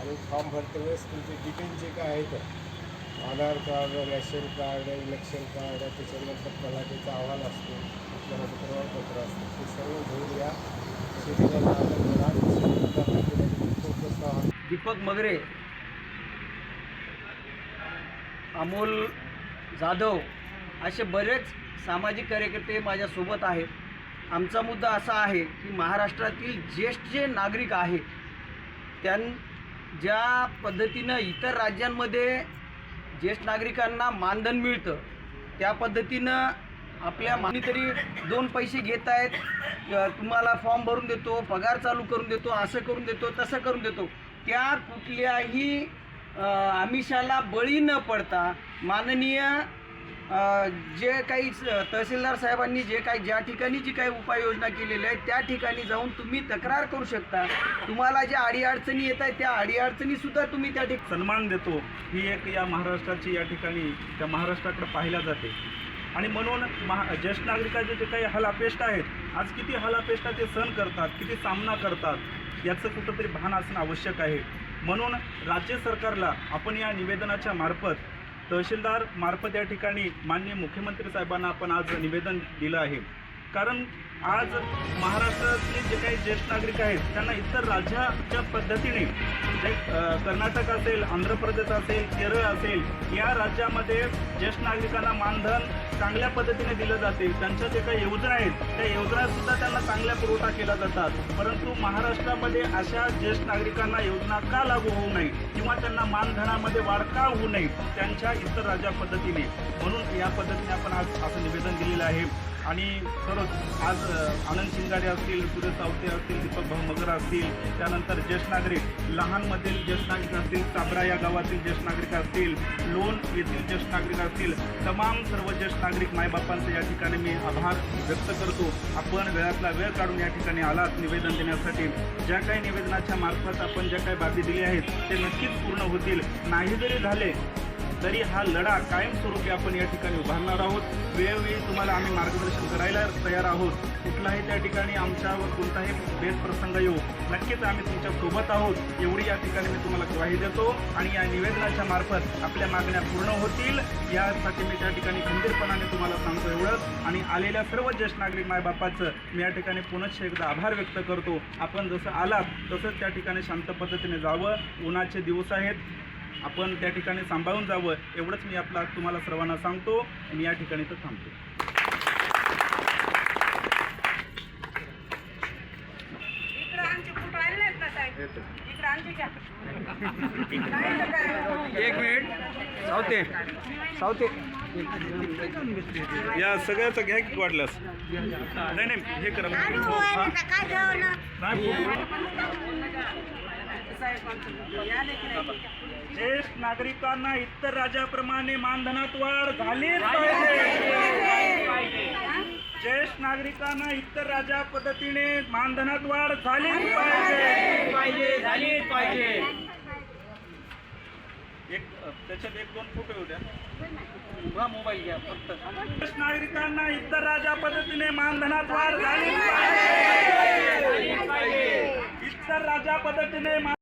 आणि फॉर्म भरते वेळेस तुमचे डिटेल जे काय आहेत Aadhaar card ration card election card त्याच्यानंतर तलाठीचा अहवाल असतो आपल्याला प्रमाणपत्र असतं. ते सर्व घेऊन या. दीपक मगरे अमोल जाधव असे बरेच सामाजिक कार्यकर्ते माझ्यासोबत आहेत. आमचा मुद्दा असा आहे की महाराष्ट्रातील ज्येष्ठ जे नागरिक आहेत त्यां ज्या पद्धतीनं इतर राज्यांमध्ये ज्येष्ठ नागरिकांना मानधन मिळतं त्या पद्धतीनं आपल्या मागणी तरी दोन पैसे घेत आहेत तुम्हाला फॉर्म भरून देतो पगार चालू करून देतो असं करून देतो तसं करून देतो. त्या कुठल्याही आमिषाला बळी न पडता माननीय जे काही स- तहसीलदार साहेबांनी जे काही ज्या ठिकाणी जी काही उपाययोजना केलेल्या आहेत त्या ठिकाणी जाऊन तुम्ही तक्रार करू शकता. तुम्हाला ज्या अडीअडचणी येत आहेत त्या अडीअडचणीसुद्धा तुम्ही त्या ठिकाणी सन्मान देतो. ही एक या महाराष्ट्राची या ठिकाणी त्या महाराष्ट्राकडे पाहिल्या जाते. आणि म्हणून महा ज्येष्ठ नागरिकाचे जे काही हलापेष्ट आहेत आज किती हलापेष्टा ते सहन करतात किती सामना करतात याचं कुठंतरी भान असणं आवश्यक आहे. म्हणून राज्य सरकारला आपण या निवेदनाच्या मार्फत तहसीलदार मार्फत या ठिकाणी माननीय मुख्यमंत्री साहेबांना आपण आज निवेदन दिलं आहे. कारण आज महाराष्ट्रातले जे काही ज्येष्ठ नागरिक आहेत त्यांना इतर राज्याच्या पद्धतीने जे कर्नाटक असेल आंध्र प्रदेश असेल केरळ असेल या राज्यामध्ये ज्येष्ठ नागरिकांना मानधन चांगल्या पद्धतीने दिलं जाते. त्यांच्या जे काही योजना आहेत त्या योजनासुद्धा त्यांना चांगल्या पुरवठा केला जातात. परंतु महाराष्ट्रामध्ये अशा ज्येष्ठ नागरिकांना योजना का लागू होऊ नये किंवा त्यांना मानधनामध्ये वाढ का होऊ नये त्यांच्या इतर राज्या पद्धतीने म्हणून या पद्धतीने आपण आज असं निवेदन दिलेलं आहे. आणि खरंच आज आनंद शिंगाडे असतील सुरेश सावते असतील दीपक भाऊ मगर असतील त्यानंतर ज्येष्ठ नागरिक लहानमधील ज्येष्ठ नागरिक असतील साबरा या गावातील ज्येष्ठ नागरिक असतील लोण येथील ज्येष्ठ नागरिक असतील तमाम सर्व ज्येष्ठ नागरिक मायबापांचे या ठिकाणी मी आभार व्यक्त करतो. आपण वेळातला वेळ काढून या ठिकाणी आलात निवेदन देण्यासाठी. ज्या काही निवेदनाच्या मार्फत आपण ज्या काही बाबी दिल्या आहेत ते नक्कीच पूर्ण होतील. नाही जरी झाले तरी हा लढा कायमस्वरूपी आपण या ठिकाणी उभारणार आहोत. वेळोवेळी तुम्हाला आम्ही मार्गदर्शन करायला तयार आहोत. कुठलाही त्या ठिकाणी आमच्यावर कोणताही भेदप्रसंग येऊ नक्कीच आम्ही तुमच्यासोबत आहोत. एवढी या ठिकाणी मी तुम्हाला ग्वाही देतो आणि या निवेदनाच्या मार्फत आपल्या मागण्या पूर्ण होतील. यासाठी मी त्या ठिकाणी खंबीरपणाने तुम्हाला सांगतो एवढंच आणि आलेल्या सर्व ज्येष्ठ नागरिक मायबापाचं मी या ठिकाणी पुनश्च एकदा आभार व्यक्त करतो. आपण जसं आलात तसंच त्या ठिकाणी शांत पद्धतीने जावं. उन्हाचे दिवस आहेत. आपण त्या ठिकाणी सांभाळून जावं एवढंच मी आपला तुम्हाला सर्वांना सांगतो. आणि या ठिकाणी तर थांबतो. इकडं आमचे फोटो आले नाहीत ना साहेब? इकडं आमचे घ्या. एक मिनिट. सावते. सावते. या सगळ्याचं घ्या की वाटल्यास नाही नाही हे करा. नाही ज्येष्ठ नागरिकांना इतर राज्याप्रमाणे मानधनात वाढ झालीच पाहिजे. ज्येष्ठ नागरिकांना इतर राज्या पद्धतीने मानधनात वाढ झालीच पाहिजे. पाहिजे झालीच पाहिजे. एक त्याच्यात एक दोन फोटो येऊ द्या. मोबाईल घ्या फक्त. ज्येष्ठ नागरिकांना इतर राज्या पद्धतीने मानधनात वाढ झाली पाहिजे. इतर राज्या पद्धतीने मान-